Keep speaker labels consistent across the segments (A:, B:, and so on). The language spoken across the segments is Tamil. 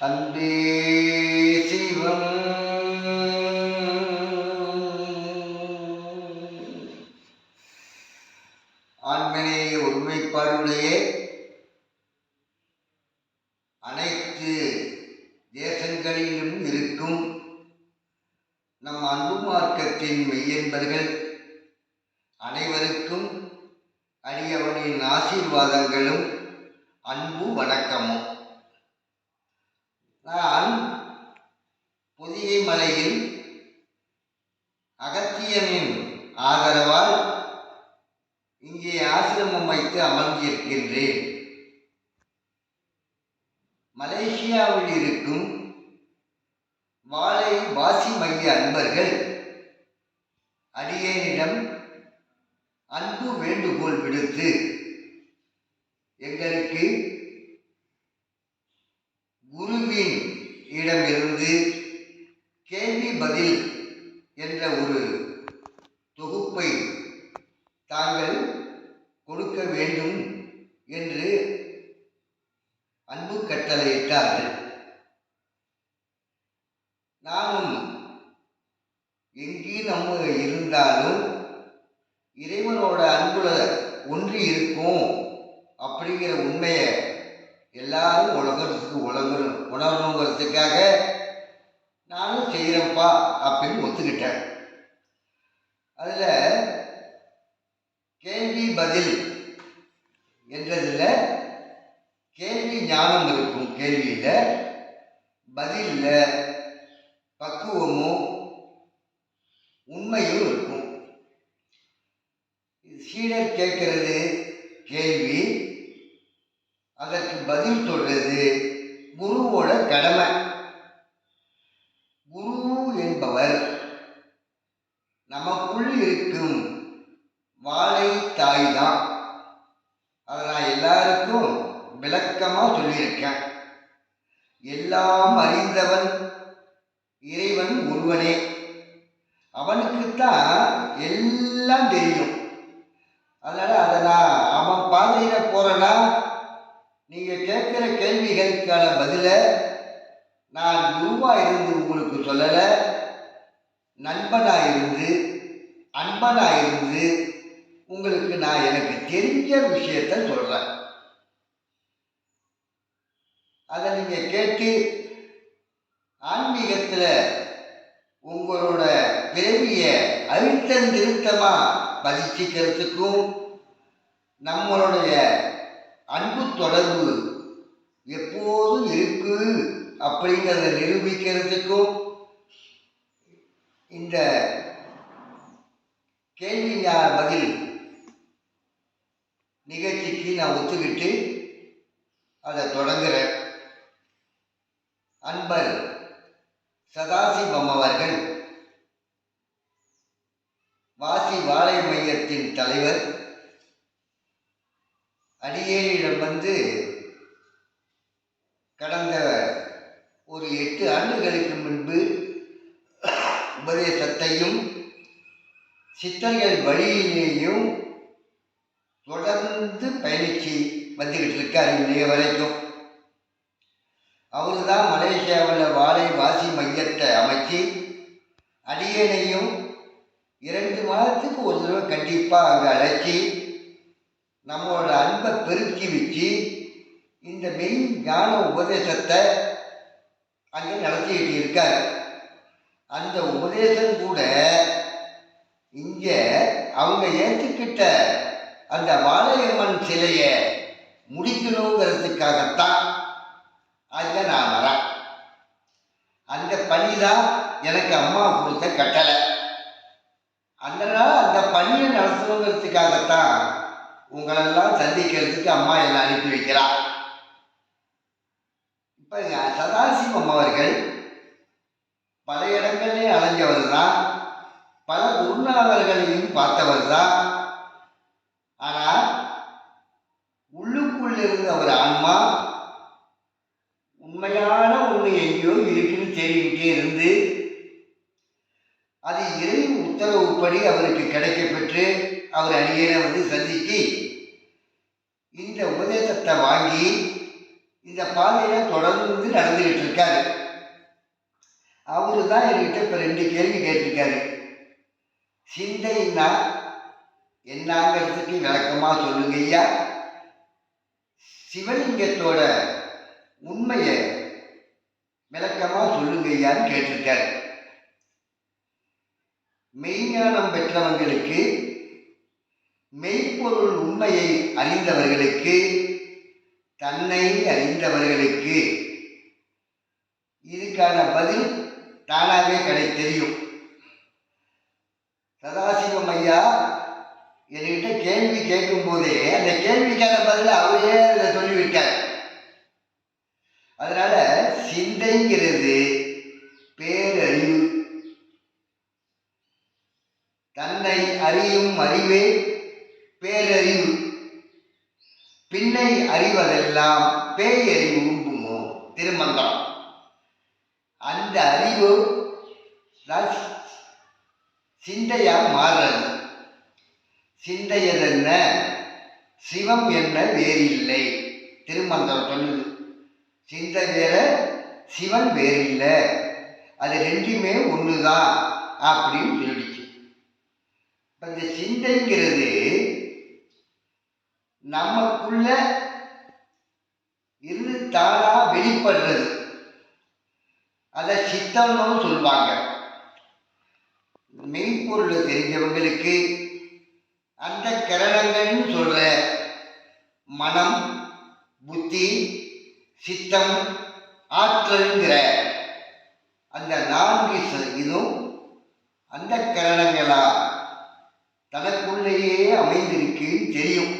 A: அன்பே சிவம். ஆண்மனேய ஒருமைப்பாடுடைய அனைத்து தேசங்களிலும் இருக்கும் நம் அன்பு மார்க்கத்தின் மெய்யன்பர்கள் அனைவருக்கும் அடியவனின் ஆசீர்வாதங்களும் அன்பு வணக்கமும் நான் புதிய மலையில் அகத்தியனின் ஆதரவால் இங்கே ஆசிரமம் வைத்து அமர்ந்திருக்கின்றேன். மலேசியாவில் இருக்கும் வாழை வாசி மைய அன்பர்கள் அடியேனிடம் அன்பு வேண்டுகோள் விடுத்து எங்களுக்கு குருவின் இடமிருந்து பதில் என்ற ஒரு தொகுப்பை தாங்கள் கொடுக்க வேண்டும் என்று அன்பு கட்டளையிட்டார்கள் நானும் எங்கே நம்ம இருந்தாலும் இறைவனோட அன்புல ஒன்றி இருக்கும் அப்படிங்கிற உண்மையை எல்லாரும் உலகத்துக்கு உலக உணரணுங்கிறதுக்காக நானும் செய்கிறேன்ப்பா அப்படின்னு ஒத்துக்கிட்டேன் அதில் கேள்வி பதில் என்றதில் கேள்வி ஞானம் இருக்கும் கேள்வியில் பதிலில் பக்குவமும் உண்மையும் இருக்கும். சீடர் கேட்கறது கேள்வி அதற்கு பதில் சொல்றது குருவோட கடமை. இருக்கும். வாழை தாய் தான் அதை நான் எல்லாருக்கும் விளக்கமாக சொல்லியிருக்கேன். எல்லாம் அறிந்தவன் இறைவன் ஒருவனே. அவனுக்குத்தான் எல்லாம் தெரியும். அதனால் அதை நான் அவன் பாதையில் போறேன்னா நீங்கள் கேட்குற கேள்விகளுக்கான பதிலை நான் குருவாக இருந்து உங்களுக்கு சொல்லலை. நண்பனாக இருந்து அன்பனாக இருந்து உங்களுக்கு நான் எனக்கு தெரிஞ்ச விஷயத்த சொல்கிறேன் அதை நீங்கள் கேட்டு ஆன்மீகத்தில் உங்களோட பிறவியை அழுத்தம் திருத்தமாக பதிச்சிக்கிறதுக்கும் நம்மளுடைய அன்பு தொடர்பு எப்போதும் இருக்கு அப்படிங்கிறத நிரூபிக்கிறதுக்கும் இந்த கேள்வி பதில்? நிகழ்ச்சிக்கு நான் ஒத்துக்கிட்டு அதை தொடங்குறேன். அன்பர் சதாசிவம் அவர்கள் வாசி வாழை மையத்தின் தலைவர் அடியேனிடம் வந்து கடந்த ஒரு எட்டு ஆண்டுகளுக்கு முன்பு உபதேசத்தையும் சித்தர்கள் வழியிலேயும் தொடர்ந்து பயணித்து வந்துக்கிட்டு இருக்கார் இன்றைய வரைக்கும். அவர் தான் மலேசியாவில் வாழை வாசி மையத்தை அமைச்சு அடியேனையும் இரண்டு மாதத்துக்கு ஒரு தடவை கண்டிப்பாக அங்கே அழைச்சி நம்மளோட அன்பை பெருக்கி வச்சு இந்த மெய் ஞான உபதேசத்தை அங்கே நடத்திக்கிட்டு இருக்கார். அந்த உபதேசம் கூட இங்கே அவங்க ஏற்றுக்கிட்ட அந்த வாழையம்மன் சிலையை முடிக்கணுங்கிறதுக்காகத்தான் அங்கே நான் வரேன். அந்த பணி தான் எனக்கு அம்மா கொடுத்த கட்டளை. அதனால அந்த பணியை நடத்தணுங்கிறதுக்காகத்தான் உங்களெல்லாம் சந்திக்கிறதுக்கு அம்மா என்னை அனுப்பி வைக்கிறா இப்போ சதாசிவம் அவர்கள் பல இடங்கள்லையும் அலைஞ்சவர் தான். பல குருநாதர்களையும் பார்த்தவர் தான் ஆனால் உள்ளுக்குள் இருந்த ஒரு ஆன்மா உண்மையான ஒன்று எங்கேயோ இருக்குன்னு தேடிக்கிட்டே இருந்து அது இறை உத்தரவுப்படி அவருக்கு கிடைக்கப்பெற்று அவர் அடியேனை வந்து சந்திச்சு இந்த உபதேசத்தை வாங்கி இந்த பாதையில தொடர்ந்து நடந்துகிட்டு இருக்காரு. அவரு தான் என்கிட்ட இப்ப ரெண்டு கேள்வி கேட்டிருக்காரு. சிந்தைன்னா என்னங்கிறதுக்கு விளக்கமா சொல்லுங்க ஐயா? சிவலிங்கத்தோட உண்மையை விளக்கமா சொல்லுங்க ஐயான்னு கேட்டிருக்காரு. மெய்ஞானம் பெற்றவங்களுக்கு மெய்ப்பொருள் உண்மையை அறிந்தவர்களுக்கு தன்னை அறிந்தவர்களுக்கு இதுக்கான பதில் தானாகவே கிடை தெரியும். சதாசிவம் ஐயா என்கிட்ட கேள்வி கேட்கும் போதே அந்த கேள்விக்கான பதில் அவரே அதை சொல்லிவிட்டார். அதனால சிந்தைங்கிறது பேரறிவு. தன்னை அறியும் அறிவே பேரறிவு. பின்னை அறிவதெல்லாம் பேயறிவுங்குமோ திருமந்திரம் அந்த அறிவு தான் சிந்தையாக மாறுறது சிந்தையதென்ன? சிவம் என்ன வேறில்லை. திருமந்திரம் சொல்லுது. சிந்தை வேற சிவன் வேறில்லை. அது ரெண்டுமே ஒண்ணுதான் அப்படின்னு சொல்லிடுச்சு. இப்போ இந்த சிந்தைங்கிறது நமக்குள்ள இருந்து தானா வெளிப்படுறது. அதை சித்தம்னு சொல்லுவாங்க. மெய்ப்பொருளை தெரிஞ்சவங்களுக்கு அந்த கரணங்கள்னு சொல்ற மனம் புத்தி சித்தம் ஆற்றல்ங்கிற அந்த நான்கு இதுவும் அந்த கரணங்களா தனக்குள்ளேயே அமைந்திருக்குன்னு தெரியும்.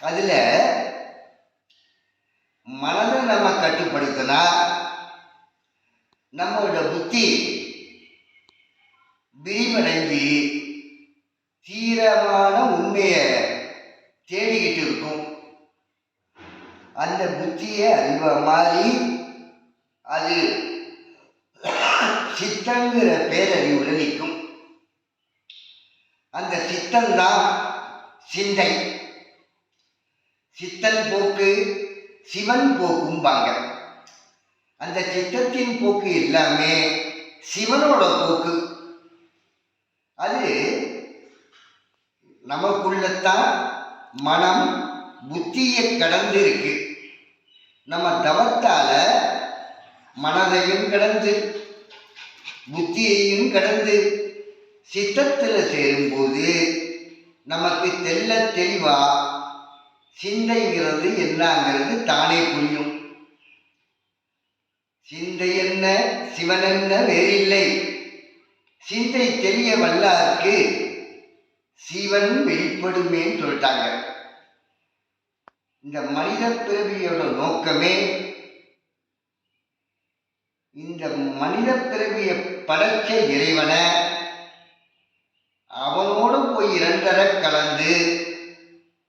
A: அதுல மனதை நம்ம கட்டுப்படுத்தினா நம்மளோட புத்தி விரிவடைஞ்சு தீரமான உண்மையை தேடிக்கிட்டு இருக்கும் அந்த புத்தியை அறிவ மாதிரி அது சித்தங்கிற பேரறிவுல நிற்கும் அந்த சித்தம்தான் சிந்தை. சித்தன் போக்கு சிவன் போக்கும்பாங்க அந்த சித்தத்தின் போக்கு எல்லாமே சிவனோட போக்கு. அது நமக்குள்ளத்தான் மனம் புத்தியை கடந்து இருக்கு. நம்ம தவத்தால மனதையும் கடந்து புத்தியையும் கடந்து சித்தத்தில் சேரும்போது நமக்கு தெல்ல தெளிவா சிந்தைங்கிறது என்னங்கிறது தானே புரியும். சிந்தை என்ன சிவன் என்ன வேறில்லை சிந்தை தெரிய வல்லாருக்கு சிவன் வெளிப்படுமேன்னு சொல்லிட்டாங்க. இந்த மனித பிறவியோட நோக்கமே இந்த மனித பிறவியை படைச்ச இறைவனை இரண்டரை கலந்து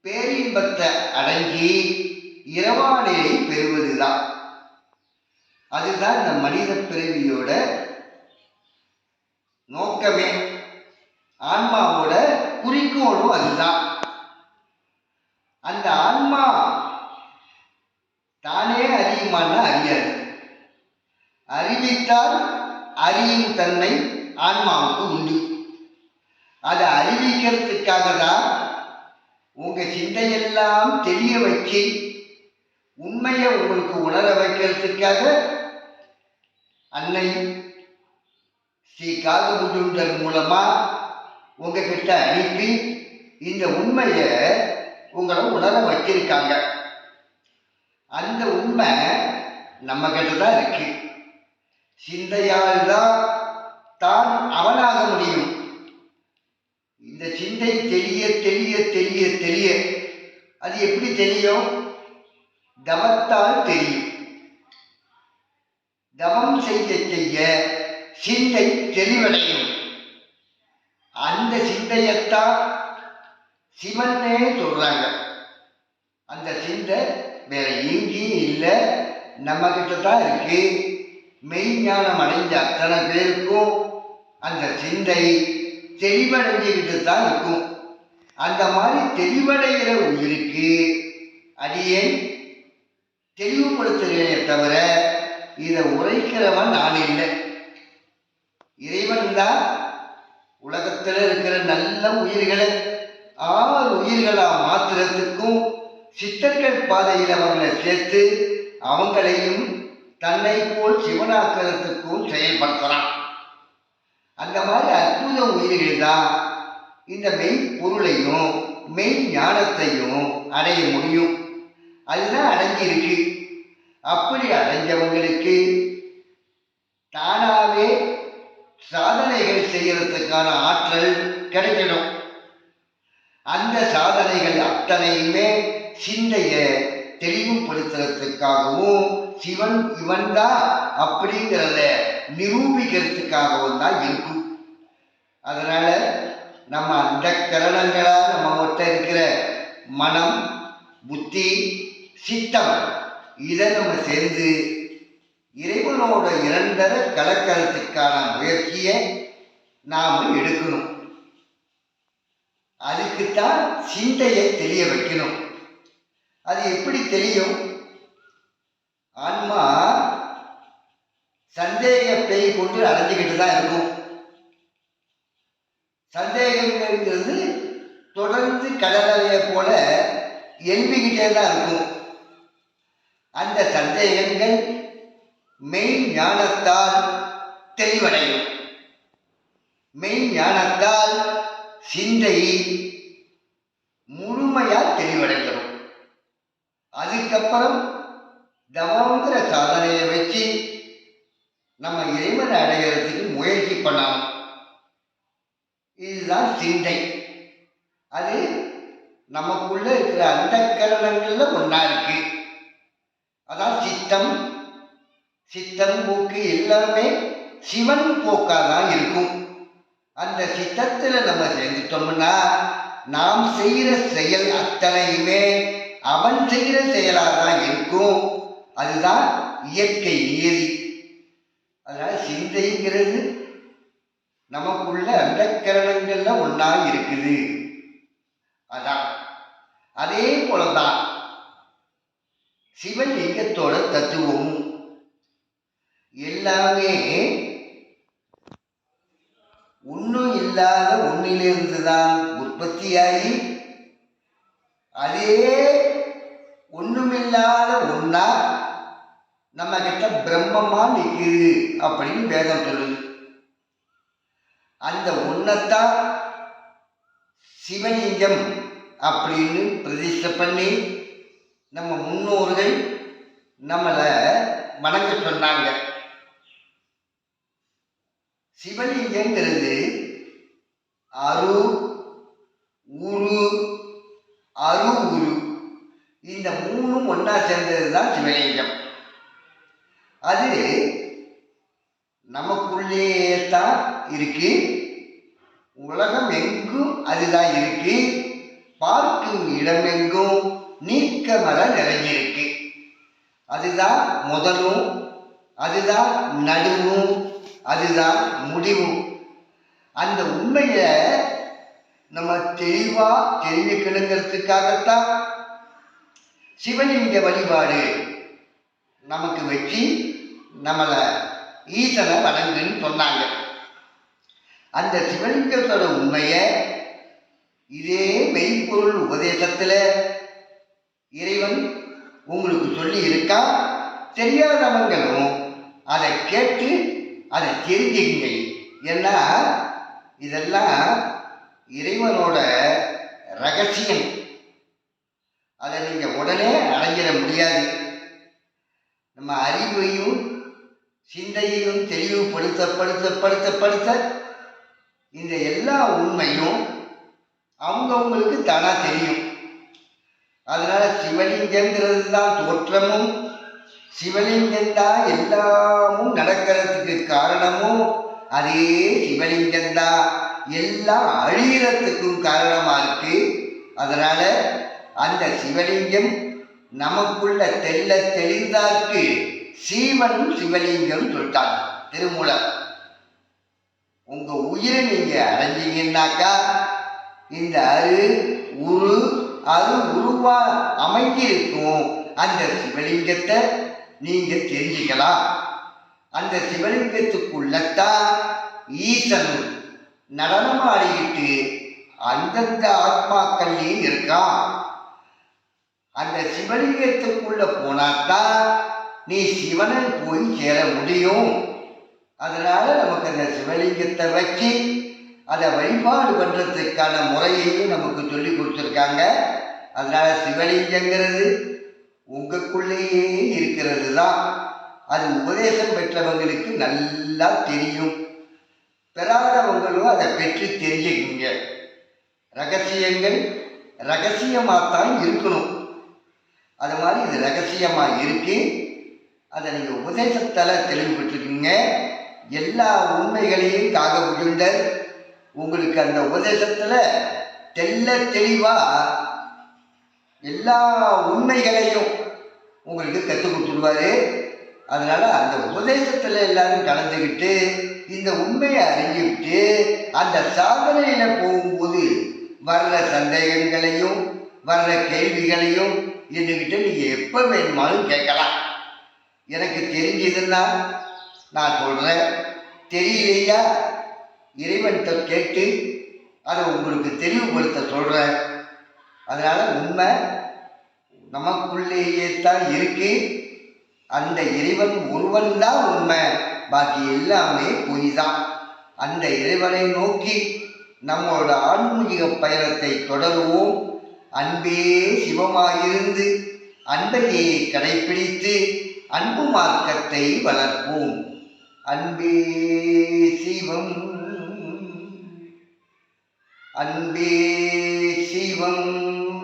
A: பேரின்பத்தை அடங்கி இரவாநிலை பெறுவதுதான். அதுதான் இந்த மனித பிறவியோட நோக்கமே. ஆன்மாவோட குறிக்கோளும் அதுதான். அந்த ஆன்மா தானே அறியுமான்னா அறியாது. அறிவித்தால் அறியும் தன்மை ஆன்மாவுக்கு உண்டு. அதை அறிவிக்கிறதுக்காக தான் உங்க சிந்தையெல்லாம் தெரிய வச்சு உண்மையை உங்களுக்கு உணர வைக்கிறதுக்காக அன்னை ஸ்ரீ காகபுஜுண்டர் மூலமா உங்ககிட்ட அனுப்பி இந்த உண்மையை உங்களை உணர வச்சிருக்காங்க அந்த உண்மை நம்ம கிட்ட தான் இருக்கு. சிந்தையால் தான் தான் அவனாக முடியும். இந்த சிந்தை தெரிய தெரிய தெரிய தெரிய அது எப்படி தெரியும் தவத்தால் தெரியும். தவம் செய்ய செய்ய சிந்தை தெளிவடையும். அந்த சிந்தையத்தான் சிவனே சொல்றாங்க. அந்த சிந்தை வேற எங்கேயும் இல்லை. நம்ம கிட்ட தான் இருக்கு. மெய்ஞானம் அடைஞ்ச அத்தனை பேருக்கும் அந்த சிந்தை தெளிவடைஞ்சுக்கிட்டு தான் இருக்கும். அந்த மாதிரி தெளிவடைகிற உயிருக்கு அடியேன் தெளிவுபடுத்துகிறேனே தவிர இதை உரைக்கிறவன் நான் இல்லை. இறைவன் தான் உலகத்தில் இருக்கிற நல்ல உயிர்களை ஆறு உயிர்களா மாத்திரத்துக்கும் சித்தர்கள் பாதையில் அவங்களை சேர்த்து அவங்களையும் தன்னை போல் சிவனாக்கிறதுக்கும் செயல்படுத்தலாம் அந்த மாதிரி அற்புத உயிர்கள் தான் இந்த மெய் பொருளையும் மெய் ஞானத்தையும் அடைய முடியும். அதுதான் அடைஞ்சிருக்கு அப்படி அடைஞ்சவங்களுக்கு தானாகவே சாதனைகள் செய்யறதுக்கான ஆற்றல் கிடைக்கணும். அந்த சாதனைகள் அத்தனையுமே சிந்தையை தெளிவுபடுத்துறதுக்காகவும் சிவன் இவன் தான் அப்படிங்கிறத நிரூபிக்கிறதுக்காகவும் தான் இருக்கும். அதனால நம்ம அந்த கரணங்களா நம்ம கிட்ட இருக்கிற மனம் புத்தி சித்தம் இதை நம்ம சேர்ந்து இறைவனோட இரண்டர கலக்கிறதுக்கான முயற்சியை நாம் எடுக்கணும். அதுக்குத்தான் சிந்தையை தெரிய வைக்கணும். அது எப்படி தெரியும்? ஆன்மா சந்தேக பேய் கொண்டு அடைஞ்சிக்கிட்டு தான் இருக்கும். சந்தேகங்கிறது தொடர்ந்து கடலையை போல எழுப்பிக்கிட்டே தான் இருக்கும். அந்த சந்தேகங்கள் மெய் ஞானத்தால் தெளிவடையும். மெய் ஞானத்தால் சிந்தை முழுமையாக தெளிவடைஞ்சிடும் அதுக்கப்புறம் தவங்கிற சாதனையை வச்சு நம்ம இறைவனை அடைகிறதுக்கு முயற்சி பண்ணலாம். இதுதான் சிந்தை. அது நமக்குள்ள இருக்கிற அந்த கரணங்கள்ல ஒன்றா இருக்கு. அதான் சித்தம். சித்தம் போக்கு எல்லாமே சிவன் போக்காக தான் இருக்கும். அந்த சித்தத்தில் நம்ம சேர்ந்துட்டோம்னா நாம் செய்கிற செயல் அத்தனையுமே அவன் செய்கிற செயலாக தான் இருக்கும். அதுதான் இயற்கை நியதி. அதனால சிந்தைங்கிறது நமக்குள்ள அந்த கரணங்கள்ல ஒன்றா இருக்குது. அதான். அதே போலதான் சிவலிங்கத்தோட தத்துவமும். எல்லாமே ஒன்றும் இல்லாத ஒன்றிலிருந்து தான் உற்பத்தியாகி அதே ஒன்றுமில்லாத ஒன்றா நம்ம கிட்ட பிரம்மமா நிற்குது அப்படின்னு வேதம் சொல்லுது. அந்த ஒன்றைத்தான் சிவலிங்கம் அப்படின்னு பிரதிஷ்டை பண்ணி நம்ம முன்னோர்கள் நம்மளை வணங்க சொன்னாங்க. சிவலிங்கங்கிறது அரு உரு அரு உரு. இந்த மூணும் ஒன்றா சேர்ந்தது தான் சிவலிங்கம். அது நமக்குள்ளேயே தான் இருக்கு. உலகம் எங்கும் அதுதான் இருக்கு. பார்க்கும் இடமெங்கும் நீக்க மர நிறைஞ்சிருக்கு. அதுதான் முதலும் அதுதான் நடுவும் அதுதான் முடிவும். அந்த உண்மையை நம்ம தெளிவா தெரிவிக்கணுங்கிறதுக்காகத்தான் சிவலிங்க வழிபாடு நமக்கு வச்சு நம்மளை ஈசனை வணங்குன்னு சொன்னாங்க. அந்த சிவலிங்கத்தோட உண்மையை இதே மெய்ப்பொருள் உபதேசத்தில் இறைவன் உங்களுக்கு சொல்லி இருக்கா? தெரியாதவங்களும் அதை கேட்டு அதை தெரிஞ்சுக்குங்க ஏன்னா இதெல்லாம் இறைவனோட ரகசியம். அதை நீங்கள் உடனே அடைஞ்சிட முடியாது. நம்ம அறிவையும் சிந்தையிலும் தெளிவுபடுத்த படுத்த படுத்த படுத்த இந்த எல்லா உண்மையும் அவங்கவுங்களுக்கு தானா தெரியும். அதனால சிவலிங்கங்கிறது தான் தோற்றமும். சிவலிங்கம் தான் எல்லாமும் நடக்கிறதுக்கு காரணமும் அதே சிவலிங்கம் தான் எல்லாம் அழிகிறதுக்கும் காரணமா இருக்கு. அதனால அந்த சிவலிங்கம் நமக்குள்ள தெல்ல தெளிந்தாக்கு சீவனும் சிவலிங்கம் சொல்லிட்டாங்க. திருமூலர் உங்க உயிரை நீங்க அடைஞ்சீங்கன்னாக்கா இந்த அரு உரு அது உருவா அமைஞ்சிருக்கும் அந்த சிவலிங்கத்தை நீங்க தெரிஞ்சுக்கலாம். அந்த சிவலிங்கத்துக்குள்ளத்தான் ஈசன் நடனமாடிக்கிட்டு அந்தந்த ஆத்மாக்கள்லையும் இருக்கான். அந்த சிவலிங்கத்துக்குள்ள போனாத்தான் நீ சிவனன் போய் சேர முடியும். அதனால் நமக்கு அந்த சிவலிங்கத்தை வச்சு அதை வழிபாடு பண்ணுறதுக்கான முறையையும் நமக்கு சொல்லி கொடுத்துருக்காங்க. அதனால் சிவலிங்கங்கிறது உங்களுக்குள்ளேயே இருக்கிறது தான் அது உபதேசம் பெற்றவங்களுக்கு நல்லா தெரியும். பெறாதவங்களும் அதை பெற்று தெரிஞ்சுக்குங்க. ரகசியங்கள் ரகசியமாகத்தான் இருக்கணும். அது மாதிரி இது ரகசியமாக இருக்குது அதை நீங்கள் உபதேசத்தால் தெளிவுபட்டுருக்கீங்க எல்லா உண்மைகளையும் காக உஜுண்டர் உங்களுக்கு அந்த உபதேசத்தில் தெல்ல தெளிவாக எல்லா உண்மைகளையும் உங்களுக்கு கற்றுக் கொடுத்துருவாரு. அதனால் அந்த உபதேசத்தில் எல்லாரும் கலந்துக்கிட்டு இந்த உண்மையை அறிஞ்சுக்கிட்டு அந்த சாதனையில் போகும்போது வர்ற சந்தேகங்களையும் வர்ற கேள்விகளையும் என்கிட்ட நீங்கள் எப்போ வேணுமாலும் கேட்கலாம். எனக்கு தெரிஞ்சதுன்னா நான் சொல்கிறேன் தெரியலையா? இறைவன்கிட்ட கேட்டு அதை உங்களுக்கு தெளிவுபடுத்த சொல்கிறேன் அதனால் உண்மை நமக்குள்ளேயே தான் இருக்கு. அந்த இறைவன் ஒருவன் தான் உண்மை. பாக்கி எல்லாமே பொய் தான் அந்த இறைவனை நோக்கி நம்மளோட ஆன்மீக பயணத்தை தொடருவோம். அன்பே சிவமாயிருந்து அன்பையே கடைப்பிடித்து அன்பு மார்க்கத்தை வளர்ப்போம். அன்பே சிவம். அன்பே சிவம்.